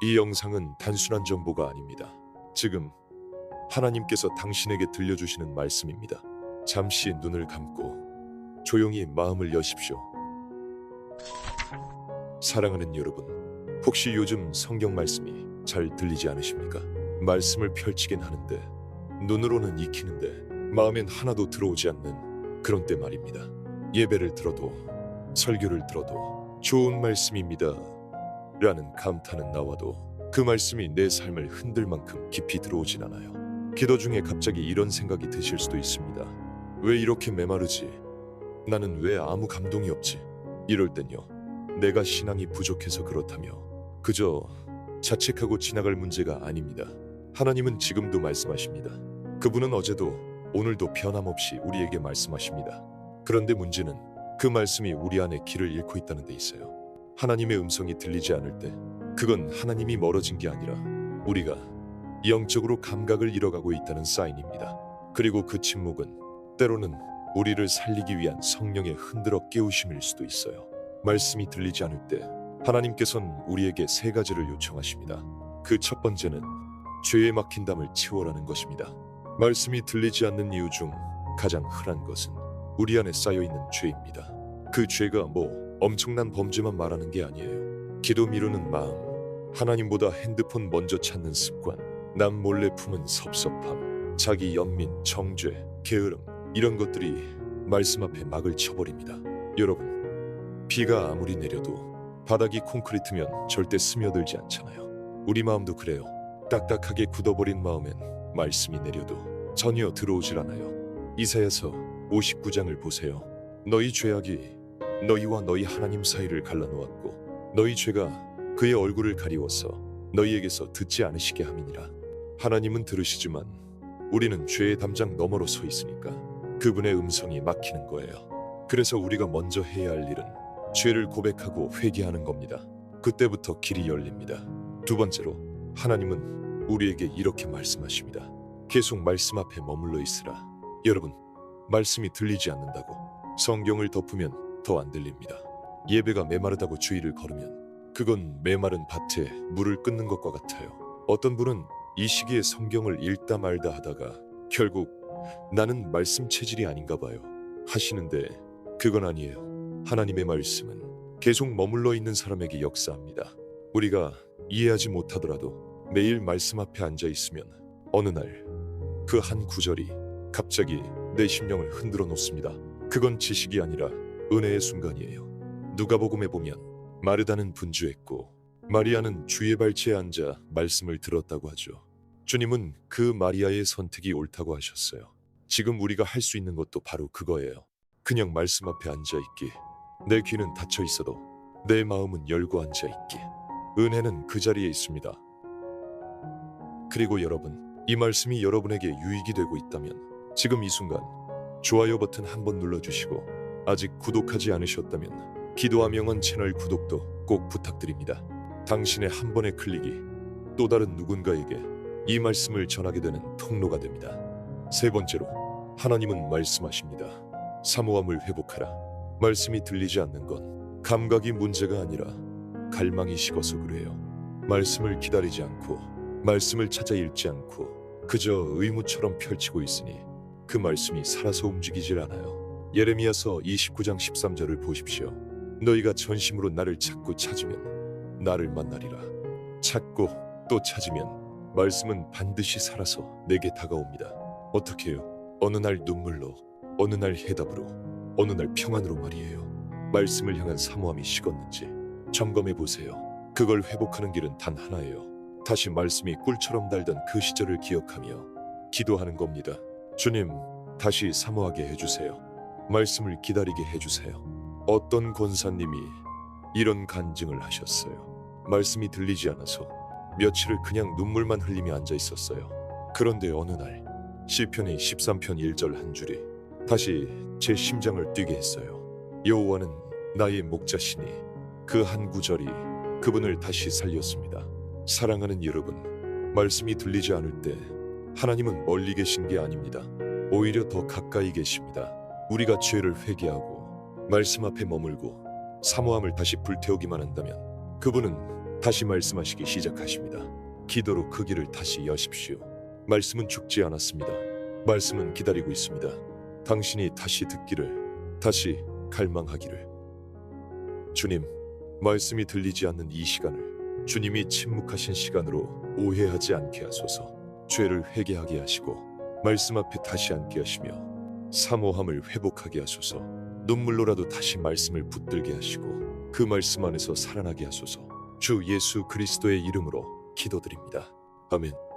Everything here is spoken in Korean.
이 영상은 단순한 정보가 아닙니다. 지금 하나님께서 당신에게 들려주시는 말씀입니다. 잠시 눈을 감고 조용히 마음을 여십시오. 사랑하는 여러분, 혹시 요즘 성경 말씀이 잘 들리지 않으십니까? 말씀을 펼치긴 하는데 눈으로는 익히는데 마음엔 하나도 들어오지 않는 그런 때 말입니다. 예배를 들어도 설교를 들어도 좋은 말씀입니다. 라는 감탄은 나와도 그 말씀이 내 삶을 흔들 만큼 깊이 들어오진 않아요. 기도 중에 갑자기 이런 생각이 드실 수도 있습니다. 왜 이렇게 메마르지? 나는 왜 아무 감동이 없지? 이럴 땐요. 내가 신앙이 부족해서 그렇다며 그저 자책하고 지나갈 문제가 아닙니다. 하나님은 지금도 말씀하십니다. 그분은 어제도 오늘도 변함없이 우리에게 말씀하십니다. 그런데 문제는 그 말씀이 우리 안에 길을 잃고 있다는 데 있어요. 하나님의 음성이 들리지 않을 때 그건 하나님이 멀어진 게 아니라 우리가 영적으로 감각을 잃어가고 있다는 사인입니다. 그리고 그 침묵은 때로는 우리를 살리기 위한 성령의 흔들어 깨우심일 수도 있어요. 말씀이 들리지 않을 때 하나님께서는 우리에게 세 가지를 요청하십니다. 그 첫 번째는 죄에 막힌 담을 채워라는 것입니다. 말씀이 들리지 않는 이유 중 가장 흔한 것은 우리 안에 쌓여 있는 죄입니다. 그 죄가 뭐 엄청난 범죄만 말하는 게 아니에요. 기도 미루는 마음, 하나님보다 핸드폰 먼저 찾는 습관, 남 몰래 품은 섭섭함, 자기 연민, 정죄, 게으름 이런 것들이 말씀 앞에 막을 쳐버립니다. 여러분, 비가 아무리 내려도 바닥이 콘크리트면 절대 스며들지 않잖아요. 우리 마음도 그래요. 딱딱하게 굳어버린 마음엔 말씀이 내려도 전혀 들어오질 않아요. 이사야서 59장을 보세요. 너희 죄악이 너희와 너희 하나님 사이를 갈라놓았고 너희 죄가 그의 얼굴을 가리워서 너희에게서 듣지 않으시게 함이니라. 하나님은 들으시지만 우리는 죄의 담장 너머로 서 있으니까 그분의 음성이 막히는 거예요. 그래서 우리가 먼저 해야 할 일은 죄를 고백하고 회개하는 겁니다. 그때부터 길이 열립니다. 두 번째로 하나님은 우리에게 이렇게 말씀하십니다. 계속 말씀 앞에 머물러 있으라. 여러분, 말씀이 들리지 않는다고 성경을 덮으면 더 안 들립니다. 예배가 메마르다고 주의를 걸으면 그건 메마른 밭에 물을 끊는 것과 같아요. 어떤 분은 이 시기에 성경을 읽다 말다 하다가 결국 나는 말씀 체질이 아닌가 봐요. 하시는데 그건 아니에요. 하나님의 말씀은 계속 머물러 있는 사람에게 역사합니다. 우리가 이해하지 못하더라도 매일 말씀 앞에 앉아 있으면 어느 날 그 한 구절이 갑자기 내 심령을 흔들어 놓습니다. 그건 지식이 아니라 은혜의 순간이에요. 누가복음에 보면 마르다는 분주했고 마리아는 주의 발치에 앉아 말씀을 들었다고 하죠. 주님은 그 마리아의 선택이 옳다고 하셨어요. 지금 우리가 할 수 있는 것도 바로 그거예요. 그냥 말씀 앞에 앉아 있기. 내 귀는 닫혀 있어도 내 마음은 열고 앉아 있기. 은혜는 그 자리에 있습니다. 그리고 여러분, 이 말씀이 여러분에게 유익이 되고 있다면 지금 이 순간 좋아요 버튼 한번 눌러 주시고 아직 구독하지 않으셨다면 기도와 명언 채널 구독도 꼭 부탁드립니다. 당신의 한 번의 클릭이 또 다른 누군가에게 이 말씀을 전하게 되는 통로가 됩니다. 세 번째로 하나님은 말씀하십니다. 사모함을 회복하라. 말씀이 들리지 않는 건 감각이 문제가 아니라 갈망이 식어서 그래요. 말씀을 기다리지 않고 말씀을 찾아 읽지 않고 그저 의무처럼 펼치고 있으니 그 말씀이 살아서 움직이질 않아요. 예레미야서 29장 13절을 보십시오. 너희가 전심으로 나를 찾고 찾으면 나를 만나리라. 찾고 또 찾으면 말씀은 반드시 살아서 내게 다가옵니다. 어떻게 해요? 어느 날 눈물로, 어느 날 해답으로, 어느 날 평안으로 말이에요. 말씀을 향한 사모함이 식었는지 점검해 보세요. 그걸 회복하는 길은 단 하나예요. 다시 말씀이 꿀처럼 달던 그 시절을 기억하며 기도하는 겁니다. 주님, 다시 사모하게 해주세요. 말씀을 기다리게 해주세요. 어떤 권사님이 이런 간증을 하셨어요. 말씀이 들리지 않아서 며칠을 그냥 눈물만 흘리며 앉아 있었어요. 그런데 어느 날 시편의 13편 1절 한 줄이 다시 제 심장을 뛰게 했어요. 여호와는 나의 목자시니 그 한 구절이 그분을 다시 살렸습니다. 사랑하는 여러분, 말씀이 들리지 않을 때 하나님은 멀리 계신 게 아닙니다. 오히려 더 가까이 계십니다. 우리가 죄를 회개하고 말씀 앞에 머물고 사모함을 다시 불태우기만 한다면 그분은 다시 말씀하시기 시작하십니다. 기도로 그 길을 다시 여십시오. 말씀은 죽지 않았습니다. 말씀은 기다리고 있습니다. 당신이 다시 듣기를, 다시 갈망하기를. 주님, 말씀이 들리지 않는 이 시간을 주님이 침묵하신 시간으로 오해하지 않게 하소서. 죄를 회개하게 하시고 말씀 앞에 다시 앉게 하시며 사모함을 회복하게 하소서. 눈물로라도 다시 말씀을 붙들게 하시고 그 말씀 안에서 살아나게 하소서. 주 예수 그리스도의 이름으로 기도드립니다. 아멘.